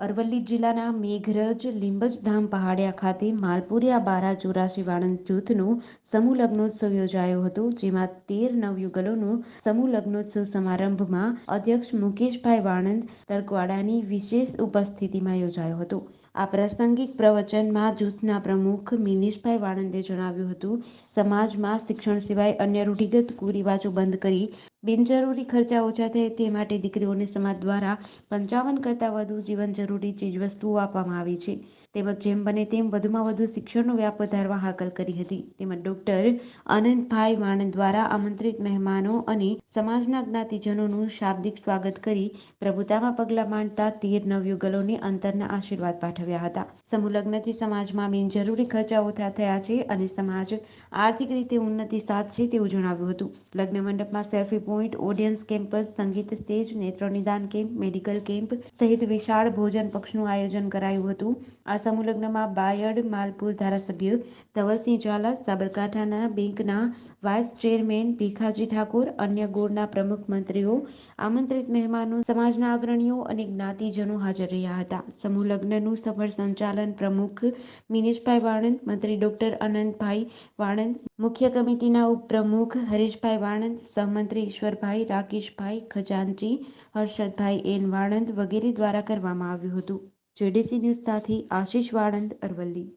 અરવલ્લી જિલ્લાના મેઘરજ લીંબજધામ પહાડિયા ખાતે માલપુરિયા બારા ચોરાસી વાણંદ જૂથનું સમૂહ લગ્નોત્સવ યોજાયો હતો, જેમાં તેર નવયુગલોનું સમૂહ લગ્નોત્સવ સમારંભમાં અધ્યક્ષ મુકેશભાઈ વાણંદ તરકવાડાની વિશેષ ઉપસ્થિતિમાં યોજાયો હતો. આ પ્રાસંગિક પ્રવચનમાં જૂથના પ્રમુખ મિનેશભાઈ વાણંદે જણાવ્યું હતું, સમાજમાં શિક્ષણ સિવાય અન્ય રૂઢિગત કુરિવાજો બંધ કરી બિનજરૂરી ખર્ચા ઓછા થાય તે માટે દીકરીઓને સમાજ દ્વારા પંચાવન કરતાં વધુ જીવન જરૂરી ચીજવસ્તુઓ આપવામાં આવી છે. તેમજ જેમ બને તેમ વધુમાં વધુ શિક્ષણનો વ્યાપ વધારવા હાકલ કરી હતી. તેમજ ડોક્ટર અનંતભાઈ વાણંદ દ્વારા આમંત્રિત મહેમાનો અને સમાજના જ્ઞાતિજનોનું શાબ્દિક સ્વાગત કરી પ્રભુતામાં પગલાં માંડતા તેર નવયુગલોને અંતરના આશીર્વાદ પાઠવ્યા હતા. સમૂહ લગ્નથી સમાજમાં બિનજરૂરી ખર્ચા ઓછા થયા છે અને સમાજ આર્થિક રીતે ઉન્નતિ સાધશે તેવું જણાવ્યું હતું. લગ્ન મંડપમાં સેલ્ફી પોઈન્ટ ઓડિયન્સ કેમ્પસ સંગીત સ્ટેજ નેત્ર નિદાન કેમ્પ, મેડિકલ કેમ્પ સહિત વિશાળ ભોજન પક્ષનું આયોજન કરાયું હતું. આ સમૂહ લગ્નમાં બાયડ માલપુર ધારાસભ્ય ધવલસિંહ ઝાલા, સાબરકાંઠાના બેંકના વાઇસ ચેરમેન ભીખાજી ઠાકોર, અન્ય ગોળના પ્રમુખ મંત્રીઓ, આમંત્રિત મહેમાનો, સમાજના અગ્રણીઓ અને જ્ઞાતિજનો હાજર રહ્યા હતા. સમૂહ લગ્નનું સફળ સંચાલન પ્રમુખ મિનેશભાઈ વાણંદ, મંત્રી ડોક્ટર અનંતભાઈ વાણંદ મુખ્ય કમિટીના ઉપપ્રમુખ હરીશભાઈ વાણંદ, સહમંત્રી ઈશ્વરભાઈ, રાકેશભાઈ ખજાનજી હર્ષદભાઈ એન વાણંદ વગેરે દ્વારા કરવામાં આવ્યું હતું. જેડીસી ન્યૂઝ સાથે આશીષ વાણંદ અરવલ્લી.